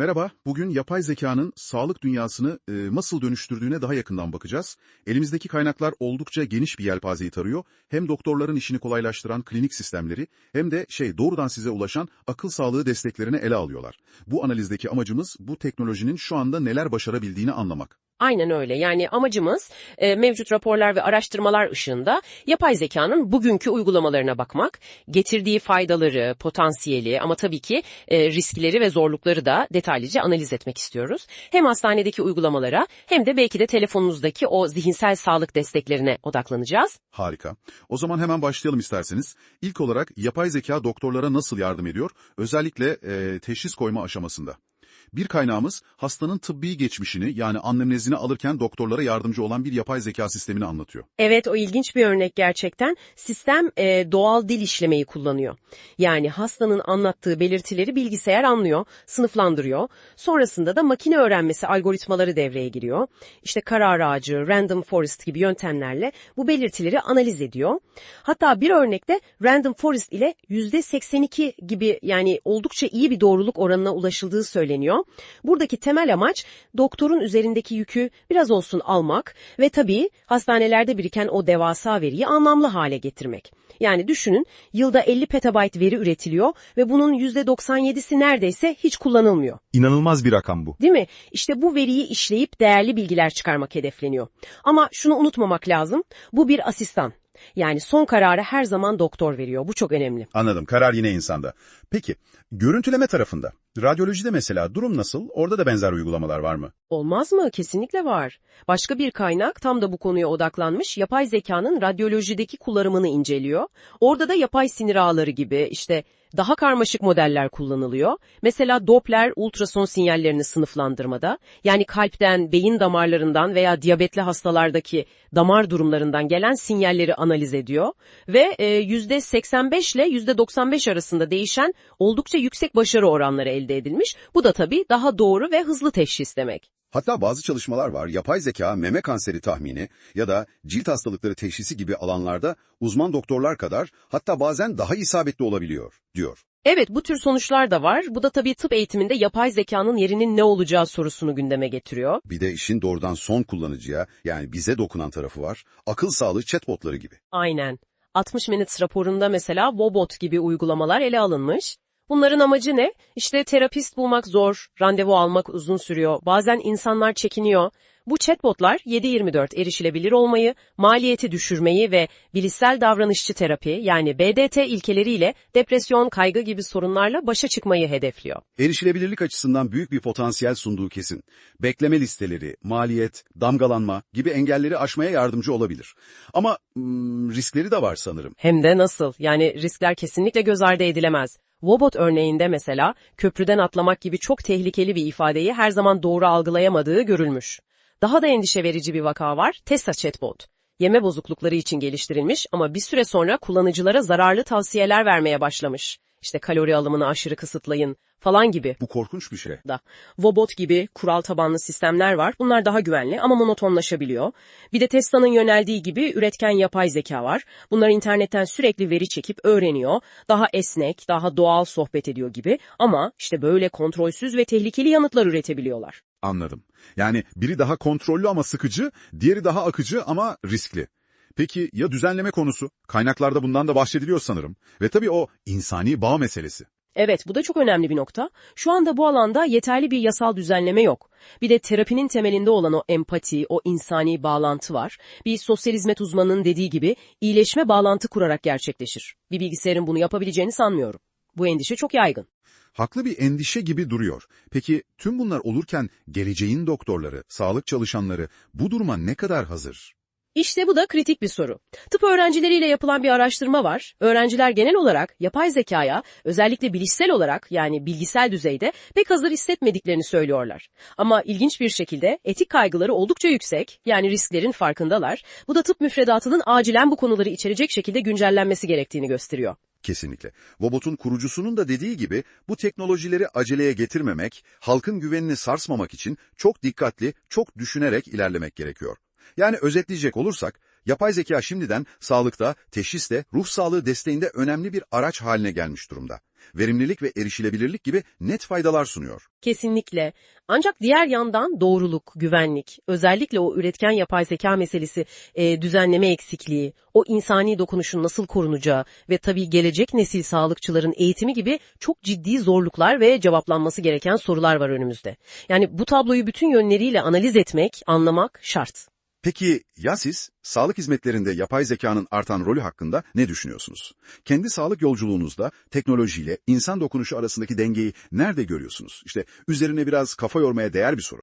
Merhaba, bugün yapay zekanın sağlık dünyasını e, nasıl dönüştürdüğüne daha yakından bakacağız. Elimizdeki kaynaklar oldukça geniş bir yelpazeyi tarıyor. Hem doktorların işini kolaylaştıran klinik sistemleri hem de şey doğrudan size ulaşan akıl sağlığı desteklerini ele alıyorlar. Bu analizdeki amacımız bu teknolojinin şu anda neler başarabildiğini anlamak. Aynen öyle. Yani amacımız e, mevcut raporlar ve araştırmalar ışığında yapay zekanın bugünkü uygulamalarına bakmak, getirdiği faydaları, potansiyeli ama tabii ki e, riskleri ve zorlukları da detaylıca analiz etmek istiyoruz. Hem hastanedeki uygulamalara hem de belki de telefonunuzdaki o zihinsel sağlık desteklerine odaklanacağız. Harika. O zaman hemen başlayalım isterseniz. İlk olarak yapay zeka doktorlara nasıl yardım ediyor? Özellikle e, teşhis koyma aşamasında. Bir kaynağımız hastanın tıbbi geçmişini yani annemnezini alırken doktorlara yardımcı olan bir yapay zeka sistemini anlatıyor. Evet o ilginç bir örnek gerçekten. Sistem e, doğal dil işlemeyi kullanıyor. Yani hastanın anlattığı belirtileri bilgisayar anlıyor, sınıflandırıyor. Sonrasında da makine öğrenmesi algoritmaları devreye giriyor. İşte karar ağacı, random forest gibi yöntemlerle bu belirtileri analiz ediyor. Hatta bir örnekte random forest ile %82 gibi yani oldukça iyi bir doğruluk oranına ulaşıldığı söyleniyor. Buradaki temel amaç doktorun üzerindeki yükü biraz olsun almak ve tabii hastanelerde biriken o devasa veriyi anlamlı hale getirmek. Yani düşünün yılda 50 petabayt veri üretiliyor ve bunun %97'si neredeyse hiç kullanılmıyor. İnanılmaz bir rakam bu. Değil mi? İşte bu veriyi işleyip değerli bilgiler çıkarmak hedefleniyor. Ama şunu unutmamak lazım. Bu bir asistan. Yani son kararı her zaman doktor veriyor. Bu çok önemli. Anladım. Karar yine insanda. Peki, görüntüleme tarafında, radyolojide mesela durum nasıl? Orada da benzer uygulamalar var mı? Olmaz mı? Kesinlikle var. Başka bir kaynak tam da bu konuya odaklanmış yapay zekanın radyolojideki kullanımını inceliyor. Orada da yapay sinir ağları gibi işte daha karmaşık modeller kullanılıyor. Mesela Doppler ultrason sinyallerini sınıflandırmada, yani kalpten, beyin damarlarından veya diyabetli hastalardaki damar durumlarından gelen sinyalleri analiz ediyor ve e, %85 ile %95 arasında değişen oldukça yüksek başarı oranları elde edilmiş. Bu da tabii daha doğru ve hızlı teşhis demek. Hatta bazı çalışmalar var, yapay zeka meme kanseri tahmini ya da cilt hastalıkları teşhisi gibi alanlarda uzman doktorlar kadar hatta bazen daha isabetli olabiliyor, diyor. Evet bu tür sonuçlar da var. Bu da tabii tıp eğitiminde yapay zekanın yerinin ne olacağı sorusunu gündeme getiriyor. Bir de işin doğrudan son kullanıcıya yani bize dokunan tarafı var, akıl sağlığı chatbotları gibi. Aynen. 60 Minutes raporunda mesela Wobot gibi uygulamalar ele alınmış. Bunların amacı ne? İşte terapist bulmak zor, randevu almak uzun sürüyor, bazen insanlar çekiniyor. Bu chatbotlar 7-24 erişilebilir olmayı, maliyeti düşürmeyi ve bilişsel davranışçı terapi yani BDT ilkeleriyle depresyon, kaygı gibi sorunlarla başa çıkmayı hedefliyor. Erişilebilirlik açısından büyük bir potansiyel sunduğu kesin. Bekleme listeleri, maliyet, damgalanma gibi engelleri aşmaya yardımcı olabilir. Ama hmm, riskleri de var sanırım. Hem de nasıl? Yani riskler kesinlikle göz ardı edilemez. Wobot örneğinde mesela köprüden atlamak gibi çok tehlikeli bir ifadeyi her zaman doğru algılayamadığı görülmüş. Daha da endişe verici bir vaka var, Tessa Chatbot. Yeme bozuklukları için geliştirilmiş ama bir süre sonra kullanıcılara zararlı tavsiyeler vermeye başlamış. İşte kalori alımını aşırı kısıtlayın falan gibi. Bu korkunç bir şey. Da. Wobot gibi kural tabanlı sistemler var. Bunlar daha güvenli ama monotonlaşabiliyor. Bir de Tesla'nın yöneldiği gibi üretken yapay zeka var. Bunlar internetten sürekli veri çekip öğreniyor. Daha esnek, daha doğal sohbet ediyor gibi. Ama işte böyle kontrolsüz ve tehlikeli yanıtlar üretebiliyorlar. Anladım. Yani biri daha kontrollü ama sıkıcı, diğeri daha akıcı ama riskli. Peki ya düzenleme konusu? Kaynaklarda bundan da bahsediliyor sanırım. Ve tabii o insani bağ meselesi. Evet, bu da çok önemli bir nokta. Şu anda bu alanda yeterli bir yasal düzenleme yok. Bir de terapinin temelinde olan o empati, o insani bağlantı var. Bir sosyal hizmet uzmanının dediği gibi iyileşme bağlantı kurarak gerçekleşir. Bir bilgisayarın bunu yapabileceğini sanmıyorum. Bu endişe çok yaygın. Haklı bir endişe gibi duruyor. Peki tüm bunlar olurken geleceğin doktorları, sağlık çalışanları bu duruma ne kadar hazır? İşte bu da kritik bir soru. Tıp öğrencileriyle yapılan bir araştırma var. Öğrenciler genel olarak yapay zekaya özellikle bilişsel olarak yani bilgisel düzeyde pek hazır hissetmediklerini söylüyorlar. Ama ilginç bir şekilde etik kaygıları oldukça yüksek yani risklerin farkındalar. Bu da tıp müfredatının acilen bu konuları içerecek şekilde güncellenmesi gerektiğini gösteriyor. Kesinlikle. Robotun kurucusunun da dediği gibi bu teknolojileri aceleye getirmemek, halkın güvenini sarsmamak için çok dikkatli, çok düşünerek ilerlemek gerekiyor. Yani özetleyecek olursak, Yapay zeka şimdiden sağlıkta, teşhiste, ruh sağlığı desteğinde önemli bir araç haline gelmiş durumda. Verimlilik ve erişilebilirlik gibi net faydalar sunuyor. Kesinlikle. Ancak diğer yandan doğruluk, güvenlik, özellikle o üretken yapay zeka meselesi, e, düzenleme eksikliği, o insani dokunuşun nasıl korunacağı ve tabii gelecek nesil sağlıkçıların eğitimi gibi çok ciddi zorluklar ve cevaplanması gereken sorular var önümüzde. Yani bu tabloyu bütün yönleriyle analiz etmek, anlamak şart. Peki ya siz sağlık hizmetlerinde yapay zekanın artan rolü hakkında ne düşünüyorsunuz? Kendi sağlık yolculuğunuzda teknolojiyle insan dokunuşu arasındaki dengeyi nerede görüyorsunuz? İşte üzerine biraz kafa yormaya değer bir soru.